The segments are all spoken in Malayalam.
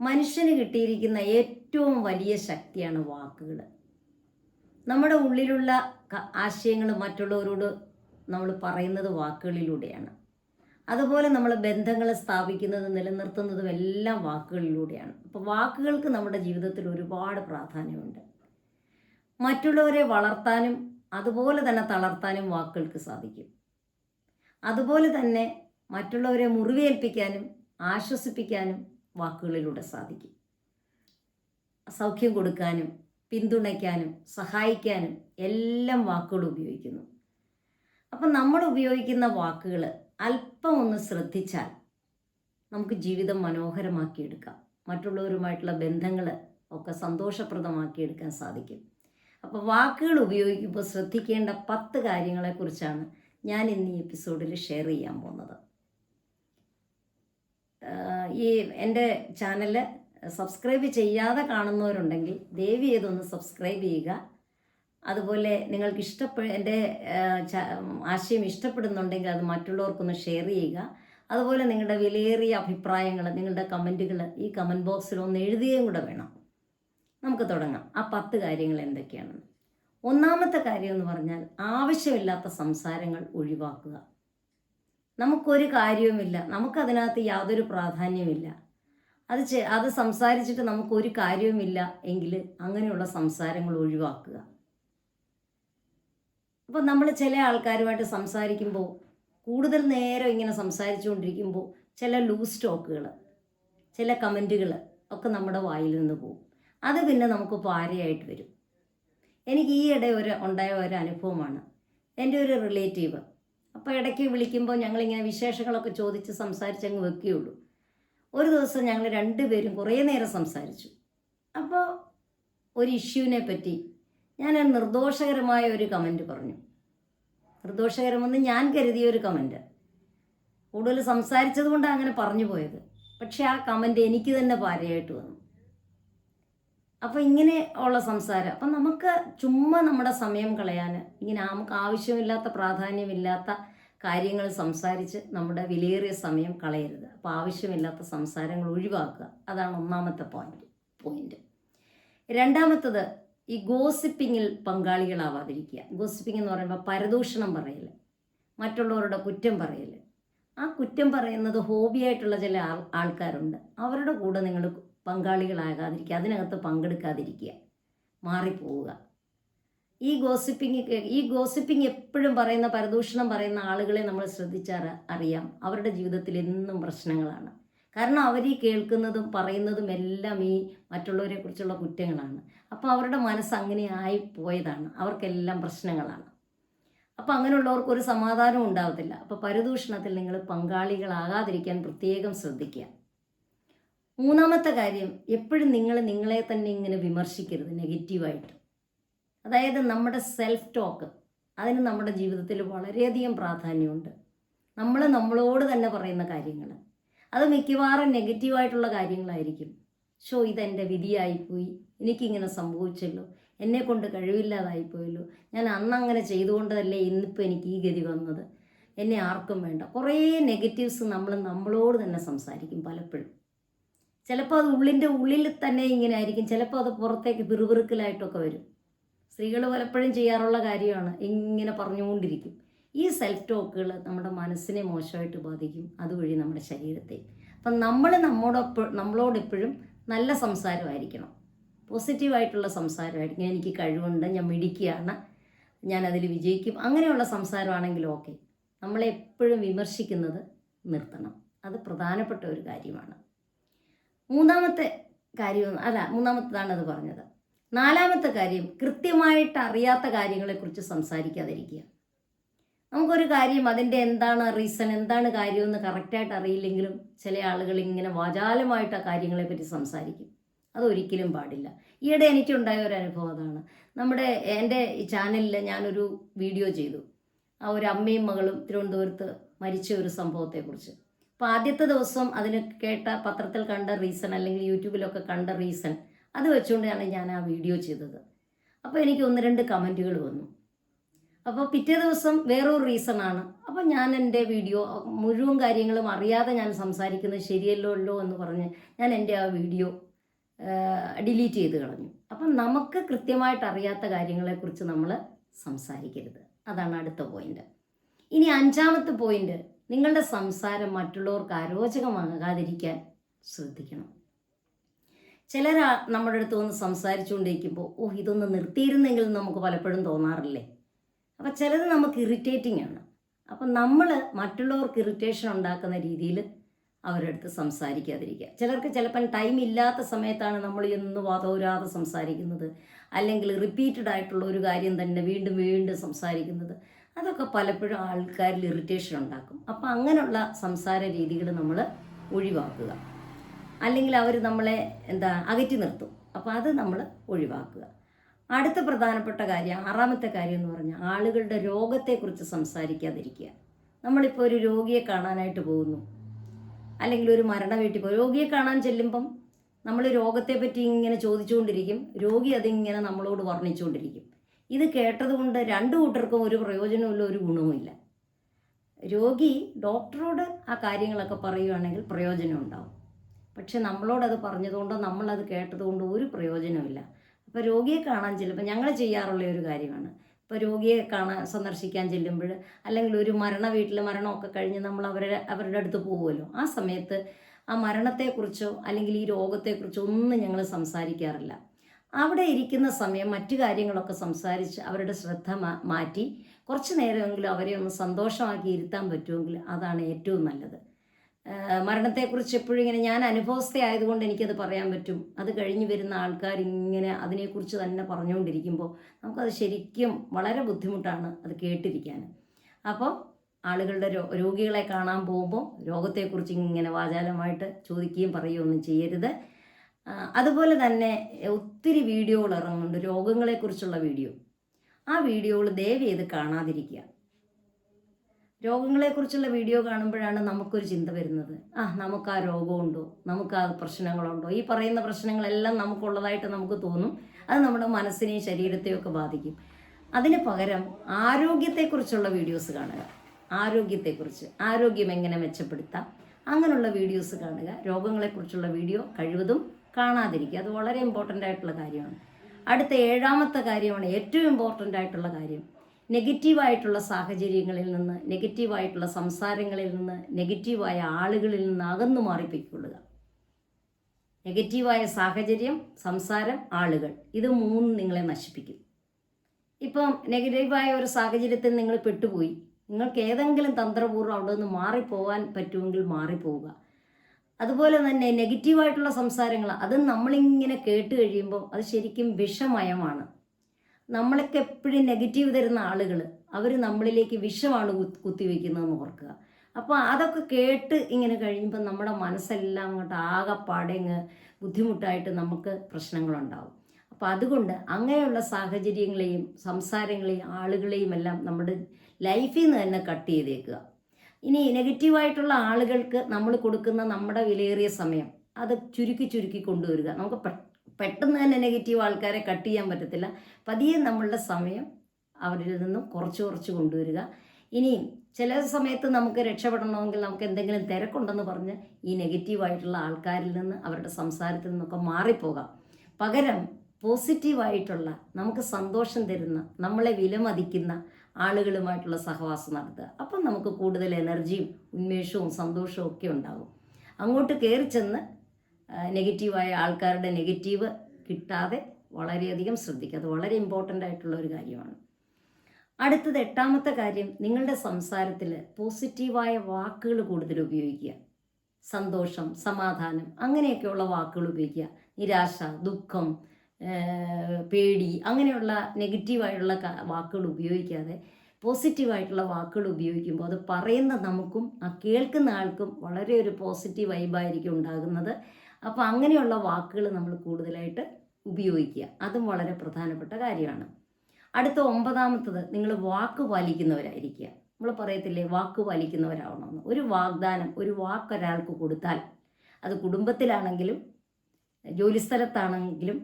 മനുഷ്യന് കിട്ടിയിരിക്കുന്ന ഏറ്റവും വലിയ ശക്തിയാണ് വാക്കുകൾ. നമ്മുടെ ഉള്ളിലുള്ള ആശയങ്ങൾ മറ്റുള്ളവരോട് നമ്മൾ പറയുന്നത് വാക്കുകളിലൂടെയാണ്. അതുപോലെ നമ്മൾ ബന്ധങ്ങൾ സ്ഥാപിക്കുന്നതും നിലനിർത്തുന്നതും എല്ലാം വാക്കുകളിലൂടെയാണ്. അപ്പോൾ വാക്കുകൾക്ക് നമ്മുടെ ജീവിതത്തിൽ ഒരുപാട് പ്രാധാന്യമുണ്ട്. മറ്റുള്ളവരെ വളർത്താനും അതുപോലെ തന്നെ തളർത്താനും വാക്കുകൾക്ക് സാധിക്കും. അതുപോലെ തന്നെ മറ്റുള്ളവരെ മുറിവേൽപ്പിക്കാനും ആശ്വസിപ്പിക്കാനും വാക്കുകളിലൂടെ സാധിക്കും. സൗഖ്യം കൊടുക്കാനും പിന്തുണയ്ക്കാനും സഹായിക്കാനും എല്ലാം വാക്കുകൾ ഉപയോഗിക്കുന്നു. അപ്പം നമ്മൾ ഉപയോഗിക്കുന്ന വാക്കുകൾ അല്പം ഒന്ന് ശ്രദ്ധിച്ചാൽ നമുക്ക് ജീവിതം മനോഹരമാക്കിയെടുക്കാം. മറ്റുള്ളവരുമായിട്ടുള്ള ബന്ധങ്ങൾ ഒക്കെ സന്തോഷപ്രദമാക്കിയെടുക്കാൻ സാധിക്കും. അപ്പോൾ വാക്കുകൾ ഉപയോഗിക്കുമ്പോൾ ശ്രദ്ധിക്കേണ്ട പത്ത് കാര്യങ്ങളെക്കുറിച്ചാണ് ഞാൻ ഇന്ന് ഈ എപ്പിസോഡിൽ ഷെയർ ചെയ്യാൻ പോകുന്നത്. ഈ എന്റെ ചാനൽ സബ്സ്ക്രൈബ് ചെയ്യാതെ കാണുന്നവരുണ്ടെങ്കിൽ ദയവ് ചെയ്തൊന്ന് സബ്സ്ക്രൈബ് ചെയ്യുക. അതുപോലെ നിങ്ങൾക്ക് ഇഷ്ടപ്പെ എന്റെ ആശയം ഇഷ്ടപ്പെടുന്നുണ്ടെങ്കിൽ അത് മറ്റുള്ളവർക്കൊന്ന് ഷെയർ ചെയ്യുക. അതുപോലെ നിങ്ങളുടെ വിലയേറിയ അഭിപ്രായങ്ങൾ നിങ്ങളുടെ കമന്റുകൾ ഈ കമന്റ് ബോക്സിൽ ഒന്ന് എഴുതുകയും കൂടെ വേണം. നമുക്ക് തുടങ്ങാം. ആ പത്ത് കാര്യങ്ങൾ എന്തൊക്കെയാണെന്ന്. ഒന്നാമത്തെ കാര്യം എന്ന് പറഞ്ഞാൽ ആവശ്യമില്ലാത്ത സംസാരങ്ങൾ ഒഴിവാക്കുക. നമുക്കൊരു കാര്യവുമില്ല. നമുക്കതിനകത്ത് യാതൊരു പ്രാധാന്യമില്ല അത് അത് സംസാരിച്ചിട്ട് നമുക്കൊരു കാര്യവുമില്ല എങ്കിൽ അങ്ങനെയുള്ള സംസാരങ്ങൾ ഒഴിവാക്കുക. അപ്പം നമ്മൾ ചില ആൾക്കാരുമായിട്ട് സംസാരിക്കുമ്പോൾ കൂടുതൽ നേരം ഇങ്ങനെ സംസാരിച്ചുകൊണ്ടിരിക്കുമ്പോൾ ചില ലൂസ് ടോക്കുകൾ ചില കമന്റുകൾ ഒക്കെ നമ്മുടെ വായിൽ നിന്ന് പോകും. അത് പിന്നെ നമുക്ക് പാരയായിട്ട് വരും. എനിക്ക് ഈയിടെ ഒരു ഉണ്ടായ ഒരു അനുഭവമാണ്. എന്റെ ഒരു റിലേറ്റീവ് അപ്പോൾ ഇടയ്ക്ക് വിളിക്കുമ്പോൾ ഞങ്ങളിങ്ങനെ വിശേഷങ്ങളൊക്കെ ചോദിച്ച് സംസാരിച്ചങ്ങ് വെക്കുകയുള്ളൂ. ഒരു ദിവസം ഞങ്ങൾ രണ്ടുപേരും കുറേ നേരം സംസാരിച്ചു. അപ്പോൾ ഒരു ഇഷ്യൂവിനെ പറ്റി ഞാൻ നിർദോഷകരമായ ഒരു കമന്റ് പറഞ്ഞു. നിർദോഷകരമെന്ന് ഞാൻ കരുതിയ ഒരു കമന്റ് കൂടുതൽ സംസാരിച്ചത് കൊണ്ടാണ് അങ്ങനെ പറഞ്ഞു പോയത്. പക്ഷേ ആ കമന്റ് എനിക്ക് തന്നെ പാരയായിട്ട് വന്നു. അപ്പോൾ ഇങ്ങനെ ഉള്ള സംസാരം. അപ്പം നമുക്ക് ചുമ്മാ നമ്മുടെ സമയം കളയാൻ ഇങ്ങനെ നമുക്ക് ആവശ്യമില്ലാത്ത പ്രാധാന്യമില്ലാത്ത കാര്യങ്ങൾ സംസാരിച്ച് നമ്മുടെ വിലയേറിയ സമയം കളയരുത്. അപ്പോൾ ആവശ്യമില്ലാത്ത സംസാരങ്ങൾ ഒഴിവാക്കുക. അതാണ് ഒന്നാമത്തെ പോയിന്റ് പോയിന്റ് രണ്ടാമത്തത് ഈ ഗോസിപ്പിങ്ങിൽ പങ്കാളികളാവാതിരിക്കുക. ഗോസിപ്പിംഗ് എന്ന് പറയുമ്പോൾ പരദൂഷണം പറയൽ മറ്റുള്ളവരുടെ കുറ്റം പറയൽ ആ കുറ്റം പറയുന്നത് ഹോബിയായിട്ടുള്ള ചില ആൾ ആൾക്കാരുണ്ട്. അവരുടെ കൂടെ നിങ്ങൾ പങ്കാളികളാകാതിരിക്കുക അതിനകത്ത് പങ്കെടുക്കാതിരിക്കുക മാറിപ്പോവുക. ഈ ഗോസിപ്പിംഗ് ഈ ഗോസിപ്പിംഗ് എപ്പോഴും പറയുന്ന പരദൂഷണം പറയുന്ന ആളുകളെ നമ്മൾ ശ്രദ്ധിച്ചാൽ അറിയാം. അവരുടെ ജീവിതത്തിൽ എന്നും പ്രശ്നങ്ങളാണ്. കാരണം അവർ ഈ കേൾക്കുന്നതും പറയുന്നതും എല്ലാം ഈ മറ്റുള്ളവരെ കുറിച്ചുള്ള കുറ്റങ്ങളാണ്. അപ്പോൾ അവരുടെ മനസ്സ് അങ്ങനെ ആയി പോയതാണ്. അവർക്കെല്ലാം പ്രശ്നങ്ങളാണ്. അപ്പോൾ അങ്ങനെയുള്ളവർക്ക് ഒരു സമാധാനം ഉണ്ടാവത്തില്ല. അപ്പോൾ പരദൂഷണത്തിൽ നിങ്ങൾ പങ്കാളികളാകാതിരിക്കാൻ പ്രത്യേകം ശ്രദ്ധിക്കുക. മൂന്നാമത്തെ കാര്യം എപ്പോഴും നിങ്ങൾ നിങ്ങളെ തന്നെ ഇങ്ങനെ വിമർശിക്കരുത് നെഗറ്റീവായിട്ട്. അതായത് നമ്മുടെ സെൽഫ് ടോക്ക് അതിന് നമ്മുടെ ജീവിതത്തിൽ വളരെയധികം പ്രാധാന്യമുണ്ട്. നമ്മൾ നമ്മളോട് തന്നെ പറയുന്ന കാര്യങ്ങൾ അത് മിക്കവാറും നെഗറ്റീവായിട്ടുള്ള കാര്യങ്ങളായിരിക്കും. ഷോ ഇതെന്റെ വിധിയായിപ്പോയി. എനിക്കിങ്ങനെ സംഭവിച്ചല്ലോ. എന്നെ കൊണ്ട് കഴിവില്ലാതായിപ്പോയല്ലോ. ഞാൻ അന്ന് അങ്ങനെ ചെയ്തുകൊണ്ടതല്ലേ ഇന്നിപ്പോൾ എനിക്ക് ഈ ഗതി വന്നത്. എന്നെ ആർക്കും വേണ്ട. കുറേ നെഗറ്റീവ്സ് നമ്മൾ നമ്മളോട് തന്നെ സംസാരിക്കും പലപ്പോഴും. ചിലപ്പോൾ അത് ഉള്ളിന്റെ ഉള്ളിൽ തന്നെ ഇങ്ങനെ ആയിരിക്കും. ചിലപ്പോൾ അത് പുറത്തേക്ക് പിറുപിറുക്കലായിട്ടൊക്കെ വരും. സ്ത്രീകൾ പലപ്പോഴും ചെയ്യാറുള്ള കാര്യമാണ്. ഇങ്ങനെ പറഞ്ഞുകൊണ്ടിരിക്കും. ഈ സെൽഫ് ടോക്കുകൾ നമ്മുടെ മനസ്സിനെ മോശമായിട്ട് ബാധിക്കും. അതുവഴി നമ്മുടെ ശരീരത്തെ. അപ്പം നമ്മൾ നമ്മോടൊപ്പം നമ്മളോടെപ്പോഴും നല്ല സംസാരമായിരിക്കണം. പോസിറ്റീവായിട്ടുള്ള സംസാരമായിരിക്കും. എനിക്ക് കഴിവുണ്ട് ഞാൻ മിടിക്കുകയാണ് ഞാൻ അതിൽ വിജയിക്കും. അങ്ങനെയുള്ള സംസാരമാണെങ്കിൽ ഓക്കെ. നമ്മളെ എപ്പോഴും വിമർശിക്കുന്നത് നിർത്തണം. അത് പ്രധാനപ്പെട്ട ഒരു കാര്യമാണ്. മൂന്നാമത്തെ കാര്യം അല്ല മൂന്നാമത്തതാണ് അത് പറഞ്ഞത്. നാലാമത്തെ കാര്യം കൃത്യമായിട്ട് അറിയാത്ത കാര്യങ്ങളെക്കുറിച്ച് സംസാരിക്കാതിരിക്കുക. നമുക്കൊരു കാര്യം അതിന്റെ എന്താണ് റീസൺ എന്താണ് കാര്യമെന്ന് കറക്റ്റായിട്ട് അറിയില്ലെങ്കിലും ചില ആളുകൾ ഇങ്ങനെ വാചാലമായിട്ട് ആ കാര്യങ്ങളെപ്പറ്റി സംസാരിക്കും. അതൊരിക്കലും പാടില്ല. ഈയിടെ എനിക്കുണ്ടായ ഒരു അനുഭവം അതാണ്. നമ്മുടെ എന്റെ ഈ ചാനലിൽ ഞാനൊരു വീഡിയോ ചെയ്തു. ആ ഒരു അമ്മയും മകളും തിരുവനന്തപുരത്ത് മരിച്ച ഒരു സംഭവത്തെക്കുറിച്ച്. അപ്പോൾ ആദ്യത്തെ ദിവസം അതിന് കേട്ട പത്രത്തിൽ കണ്ട റീസൺ അല്ലെങ്കിൽ യൂട്യൂബിലൊക്കെ കണ്ട റീസൺ അത് വെച്ചുകൊണ്ടാണ് ഞാൻ ആ വീഡിയോ ചെയ്തത്. അപ്പോൾ എനിക്ക് ഒന്ന് രണ്ട് കമന്റുകൾ വന്നു. അപ്പോൾ പിറ്റേ ദിവസം വേറൊരു റീസൺ ആണ്. അപ്പോൾ ഞാൻ എന്റെ വീഡിയോ മുഴുവൻ കാര്യങ്ങളും അറിയാതെ ഞാൻ സംസാരിക്കുന്നത് ശരിയല്ലോ എന്ന് പറഞ്ഞ് ഞാൻ എന്റെ ആ വീഡിയോ ഡിലീറ്റ് ചെയ്ത് കളഞ്ഞു. അപ്പം നമുക്ക് കൃത്യമായിട്ട് അറിയാത്ത കാര്യങ്ങളെക്കുറിച്ച് നമ്മൾ സംസാരിക്കരുത്. അതാണ് അടുത്ത പോയിന്റ് ഇനി അഞ്ചാമത്തെ പോയിന്റ് നിങ്ങളുടെ സംസാരം മറ്റുള്ളവർക്ക് അരോചകമാകാതിരിക്കാൻ ശ്രദ്ധിക്കണം. ചിലർ നമ്മുടെ അടുത്ത് വന്ന് സംസാരിച്ചുകൊണ്ടിരിക്കുമ്പോൾ ഓ ഇതൊന്ന് നിർത്തിയിരുന്നെങ്കിൽ നമുക്ക് പലപ്പോഴും തോന്നാറില്ലേ? അപ്പം ചിലത് നമുക്ക് ഇറിറ്റേറ്റിംഗ് ആണ്. അപ്പം നമ്മൾ മറ്റുള്ളവർക്ക് ഇറിറ്റേഷൻ ഉണ്ടാക്കുന്ന രീതിയിൽ അവരുടെ അടുത്ത് സംസാരിക്കാതിരിക്കുക. ചിലർക്ക് ചിലപ്പം ടൈം ഇല്ലാത്ത സമയത്താണ് നമ്മൾ എന്ന് വാതോരാതെ സംസാരിക്കുന്നത്. അല്ലെങ്കിൽ റിപ്പീറ്റഡ് ആയിട്ടുള്ള ഒരു കാര്യം തന്നെ വീണ്ടും വീണ്ടും സംസാരിക്കുന്നത്. അതൊക്കെ പലപ്പോഴും ആൾക്കാരിൽ ഇറിറ്റേഷൻ ഉണ്ടാക്കും. അപ്പം അങ്ങനെയുള്ള സംസാര രീതികൾ നമ്മൾ ഒഴിവാക്കുക. അല്ലെങ്കിൽ അവർ നമ്മളെ എന്താ അകറ്റി നിർത്തും. അപ്പോൾ അത് നമ്മൾ ഒഴിവാക്കുക. അടുത്ത പ്രധാനപ്പെട്ട കാര്യം ആറാമത്തെ കാര്യം എന്ന് പറഞ്ഞാൽ ആളുകളുടെ രോഗത്തെക്കുറിച്ച് സംസാരിക്കാതിരിക്കുക. നമ്മളിപ്പോൾ ഒരു രോഗിയെ കാണാനായിട്ട് പോകുന്നു. അല്ലെങ്കിൽ ഒരു മരണ വീട്ടിൽ പോയി. രോഗിയെ കാണാൻ ചെല്ലുമ്പം നമ്മൾ രോഗത്തെ പറ്റി ഇങ്ങനെ ചോദിച്ചുകൊണ്ടിരിക്കും. രോഗി അതിങ്ങനെ നമ്മളോട് വർണിച്ചുകൊണ്ടിരിക്കും. ഇത് കേട്ടതുകൊണ്ട് രണ്ടു കൂട്ടർക്കും ഒരു പ്രയോജനമില്ല ഒരു ഗുണവുമില്ല. രോഗി ഡോക്ടറോട് ആ കാര്യങ്ങളൊക്കെ പറയുകയാണെങ്കിൽ പ്രയോജനം ഉണ്ടാവും പക്ഷെ നമ്മളോടത് പറഞ്ഞതുകൊണ്ടോ നമ്മളത് കേട്ടതുകൊണ്ടോ ഒരു പ്രയോജനമില്ല അപ്പോൾ രോഗിയെ കാണാൻ ചെല്ലുമ്പോൾ ഞങ്ങൾ ചെയ്യാറുള്ള ഒരു കാര്യമാണ്. ഇപ്പോൾ രോഗിയെ കാണാൻ സന്ദർശിക്കാൻ ചെല്ലുമ്പോൾ അല്ലെങ്കിൽ ഒരു മരണ വീട്ടിൽ മരണമൊക്കെ കഴിഞ്ഞ് നമ്മൾ അവരുടെ അവരുടെ അടുത്ത് പോകുമല്ലോ ആ സമയത്ത് ആ മരണത്തെക്കുറിച്ചോ അല്ലെങ്കിൽ ഈ രോഗത്തെക്കുറിച്ചോ ഒന്നും ഞങ്ങൾ സംസാരിക്കാറില്ല. അവിടെ ഇരിക്കുന്ന സമയം മറ്റു കാര്യങ്ങളൊക്കെ സംസാരിച്ച് അവരുടെ ശ്രദ്ധ മാറ്റി കുറച്ച് നേരമെങ്കിലും അവരെ ഒന്ന് സന്തോഷമാക്കി ഇരുത്താൻ പറ്റുമെങ്കിൽ അതാണ് ഏറ്റവും നല്ലത്. മരണത്തെക്കുറിച്ച് എപ്പോഴും ഇങ്ങനെ ഞാൻ അനുഭവസ്ഥ ആയതുകൊണ്ട് എനിക്കത് പറയാൻ പറ്റും. അത് കഴിഞ്ഞ് വരുന്ന ആൾക്കാർ ഇങ്ങനെ അതിനെക്കുറിച്ച് തന്നെ പറഞ്ഞുകൊണ്ടിരിക്കുമ്പോൾ നമുക്കത് ശരിക്കും വളരെ ബുദ്ധിമുട്ടാണ് അത് കേട്ടിരിക്കാൻ. അപ്പോൾ ആളുകളുടെ രോഗികളെ കാണാൻ പോകുമ്പോൾ രോഗത്തെക്കുറിച്ച് ഇങ്ങനെ വാചാലമായിട്ട് ചോദിക്കുകയും പറയുകയും ഒന്നും ചെയ്യരുത്. അതുപോലെ തന്നെ ഒത്തിരി വീഡിയോകൾ ഇറങ്ങുന്നുണ്ട് രോഗങ്ങളെക്കുറിച്ചുള്ള വീഡിയോ. ആ വീഡിയോകൾ ദയവ് ചെയ്ത് കാണാതിരിക്കുക. രോഗങ്ങളെക്കുറിച്ചുള്ള വീഡിയോ കാണുമ്പോഴാണ് നമുക്കൊരു ചിന്ത വരുന്നത്. ആ നമുക്ക് ആ രോഗമുണ്ടോ? നമുക്ക് ആ പ്രശ്നങ്ങളുണ്ടോ? ഈ പറയുന്ന പ്രശ്നങ്ങളെല്ലാം നമുക്കുള്ളതായിട്ട് നമുക്ക് തോന്നും. അത് നമ്മുടെ മനസ്സിനെയും ശരീരത്തെയും ഒക്കെ ബാധിക്കും. അതിന് പകരം ആരോഗ്യത്തെക്കുറിച്ചുള്ള വീഡിയോസ് കാണുക. ആരോഗ്യത്തെക്കുറിച്ച് ആരോഗ്യം എങ്ങനെ മെച്ചപ്പെടുത്താം? അങ്ങനെയുള്ള വീഡിയോസ് കാണുക. രോഗങ്ങളെക്കുറിച്ചുള്ള വീഡിയോ കഴിവതും കാണാതിരിക്കുക. അത് വളരെ ഇമ്പോർട്ടന്റ് ആയിട്ടുള്ള കാര്യമാണ്. അടുത്ത ഏഴാമത്തെ കാര്യമാണ് ഏറ്റവും ഇമ്പോർട്ടന്റ് ആയിട്ടുള്ള കാര്യം. നെഗറ്റീവായിട്ടുള്ള സാഹചര്യങ്ങളിൽ നിന്ന് നെഗറ്റീവായിട്ടുള്ള സംസാരങ്ങളിൽ നിന്ന് നെഗറ്റീവായ ആളുകളിൽ നിന്ന് അകന്നു മാറിപ്പിക്കൊള്ളുക. നെഗറ്റീവായ സാഹചര്യം സംസാരം ആളുകൾ ഇത് മൂന്ന് നിങ്ങളെ നശിപ്പിക്കും. ഇപ്പം നെഗറ്റീവായ ഒരു സാഹചര്യത്തിൽ നിങ്ങൾ പെട്ടുപോയി. നിങ്ങൾക്ക് ഏതെങ്കിലും തന്ത്രപൂർവം അവിടെ നിന്ന് മാറിപ്പോവാൻ പറ്റുമെങ്കിൽ മാറിപ്പോവുക. അതുപോലെ തന്നെ നെഗറ്റീവായിട്ടുള്ള സംസാരങ്ങൾ അത് നമ്മളിങ്ങനെ കേട്ട് കഴിയുമ്പോൾ അത് ശരിക്കും വിഷമയമാണ്. നമ്മളൊക്കെ എപ്പോഴും നെഗറ്റീവ് തരുന്ന ആളുകൾ അവർ നമ്മളിലേക്ക് വിഷമാണ് കുത്തിവെക്കുന്നതെന്ന് ഓർക്കുക. അപ്പോൾ അതൊക്കെ കേട്ട് ഇങ്ങനെ കഴിയുമ്പോൾ നമ്മുടെ മനസ്സെല്ലാം അങ്ങോട്ട് ആകെപ്പാടെ അങ്ങ് ബുദ്ധിമുട്ടായിട്ട് നമുക്ക് പ്രശ്നങ്ങളുണ്ടാവും. അപ്പോൾ അതുകൊണ്ട് അങ്ങനെയുള്ള സാഹചര്യങ്ങളെയും സംസാരങ്ങളെയും ആളുകളെയും എല്ലാം നമ്മുടെ ലൈഫിൽ നിന്ന് തന്നെ കട്ട് ചെയ്തേക്കുക. ഇനി നെഗറ്റീവായിട്ടുള്ള ആളുകൾക്ക് നമ്മൾ കൊടുക്കുന്ന നമ്മുടെ വിലയേറിയ സമയം അത് ചുരുക്കി ചുരുക്കി കൊണ്ടുവരിക. നമുക്ക് പെട്ടെന്ന് തന്നെ നെഗറ്റീവ് ആൾക്കാരെ കട്ട് ചെയ്യാൻ പറ്റത്തില്ല. പതിയെ നമ്മളുടെ സമയം അവരിൽ നിന്നും കുറച്ച് കുറച്ച് കൊണ്ടുവരിക. ഇനിയും ചില സമയത്ത് നമുക്ക് രക്ഷപ്പെടണമെങ്കിൽ നമുക്ക് എന്തെങ്കിലും തിരക്കുണ്ടെന്ന് പറഞ്ഞ് ഈ നെഗറ്റീവായിട്ടുള്ള ആൾക്കാരിൽ നിന്ന് അവരുടെ സംസാരത്തിൽ നിന്നൊക്കെ മാറിപ്പോകാം. പകരം പോസിറ്റീവായിട്ടുള്ള നമുക്ക് സന്തോഷം തരുന്ന നമ്മളെ വിലമതിക്കുന്ന ആളുകളുമായിട്ടുള്ള സഹവാസം നടത്തുക. അപ്പം നമുക്ക് കൂടുതൽ എനർജിയും ഉന്മേഷവും സന്തോഷവും ഒക്കെ ഉണ്ടാകും. അങ്ങോട്ട് കയറി ചെന്ന് നെഗറ്റീവായ ആൾക്കാരുടെ നെഗറ്റീവ് കിട്ടാതെ വളരെയധികം ശ്രദ്ധിക്കുക. അത് വളരെ ഇമ്പോർട്ടന്റ് ആയിട്ടുള്ള ഒരു കാര്യമാണ്. അടുത്തത് എട്ടാമത്തെ കാര്യം നിങ്ങളുടെ സംസാരത്തിൽ പോസിറ്റീവായ വാക്കുകൾ കൂടുതൽ ഉപയോഗിക്കുക. സന്തോഷം സമാധാനം അങ്ങനെയൊക്കെയുള്ള വാക്കുകൾ ഉപയോഗിക്കുക. നിരാശ ദുഃഖം പേടി അങ്ങനെയുള്ള നെഗറ്റീവായിട്ടുള്ള വാക്കുകൾ ഉപയോഗിക്കാതെ പോസിറ്റീവായിട്ടുള്ള വാക്കുകൾ ഉപയോഗിക്കുമ്പോൾ അത് പറയുന്ന നമുക്കും ആ കേൾക്കുന്ന ആൾക്കും വളരെ ഒരു പോസിറ്റീവ് വൈബായിരിക്കും ഉണ്ടാകുന്നത്. അപ്പോൾ അങ്ങനെയുള്ള വാക്കുകൾ നമ്മൾ കൂടുതലായിട്ട് ഉപയോഗിക്കുക. അതും വളരെ പ്രധാനപ്പെട്ട കാര്യമാണ്. അടുത്ത ഒമ്പതാമത്തത് നിങ്ങൾ വാക്ക് പാലിക്കുന്നവരായിരിക്കുക നമ്മൾ പറയത്തില്ലേ വാക്ക് പാലിക്കുന്നവരാവണമെന്ന് ഒരു വാഗ്ദാനം ഒരു വാക്ക് ഒരാൾക്ക് കൊടുത്താൽ അത് കുടുംബത്തിലാണെങ്കിലും ജോലിസ്ഥലത്താണെങ്കിലും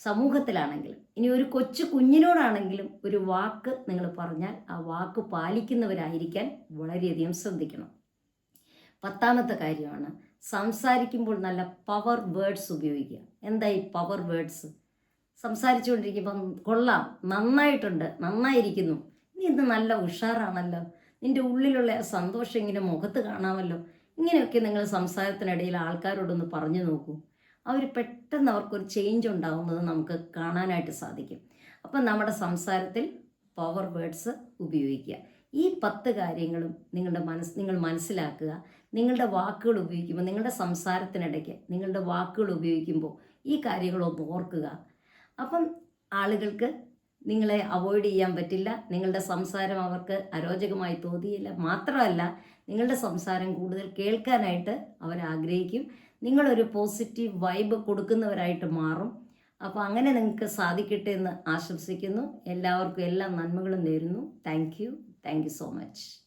സമൂഹത്തിലാണെങ്കിലും ഇനി ഒരു കൊച്ചു കുഞ്ഞിനോടാണെങ്കിലും ഒരു വാക്ക് നിങ്ങൾ പറഞ്ഞാൽ ആ വാക്ക് പാലിക്കുന്നവരായിരിക്കാൻ വളരെയധികം ശ്രദ്ധിക്കണം. പത്താമത്തെ കാര്യമാണ് സംസാരിക്കുമ്പോൾ നല്ല പവർ വേർഡ്സ് ഉപയോഗിക്കുക. എന്തായി പവർ വേർഡ്സ് സംസാരിച്ചുകൊണ്ടിരിക്കുമ്പം കൊള്ളാം നന്നായിട്ടുണ്ട് നന്നായിരിക്കുന്നു. നീ ഇന്ന് നല്ല ഉഷാറാണല്ലോ. നിന്റെ ഉള്ളിലുള്ള സന്തോഷം ഇങ്ങനെ മുഖത്ത് കാണാമല്ലോ. ഇങ്ങനെയൊക്കെ നിങ്ങൾ സംസാരത്തിനിടയിൽ ആൾക്കാരോടൊന്ന് പറഞ്ഞു നോക്കൂ. അവർ പെട്ടെന്ന് അവർക്കൊരു ചേഞ്ച് ഉണ്ടാകുന്നത് നമുക്ക് കാണാനായിട്ട് സാധിക്കും. അപ്പം നമ്മുടെ സംസാരത്തിൽ പവർ വേർഡ്സ് ഉപയോഗിക്കുക. ഈ പത്ത് കാര്യങ്ങളും നിങ്ങളുടെ മനസ്സ് നിങ്ങൾ മനസ്സിലാക്കുക. നിങ്ങളുടെ വാക്കുകൾ ഉപയോഗിക്കുമ്പോൾ നിങ്ങളുടെ സംസാരത്തിനിടയ്ക്ക് നിങ്ങളുടെ വാക്കുകൾ ഉപയോഗിക്കുമ്പോൾ ഈ കാര്യങ്ങളൊന്ന് ഓർക്കുക. അപ്പം ആളുകൾക്ക് നിങ്ങളെ അവോയ്ഡ് ചെയ്യാൻ പറ്റില്ല നിങ്ങളുടെ സംസാരം അവർക്ക് അരോചകമായി തോന്നിയില്ല. മാത്രമല്ല നിങ്ങളുടെ സംസാരം കൂടുതൽ കേൾക്കാനായിട്ട് അവർ ആഗ്രഹിക്കും. നിങ്ങളൊരു പോസിറ്റീവ് വൈബ് കൊടുക്കുന്നവരായിട്ട് മാറും. അപ്പോൾ അങ്ങനെ നിങ്ങൾക്ക് സാധിക്കട്ടെ എന്ന് ആശംസിക്കുന്നു. എല്ലാവർക്കും എല്ലാ നന്മകളും നേരുന്നു. Thank you. Thank you so much.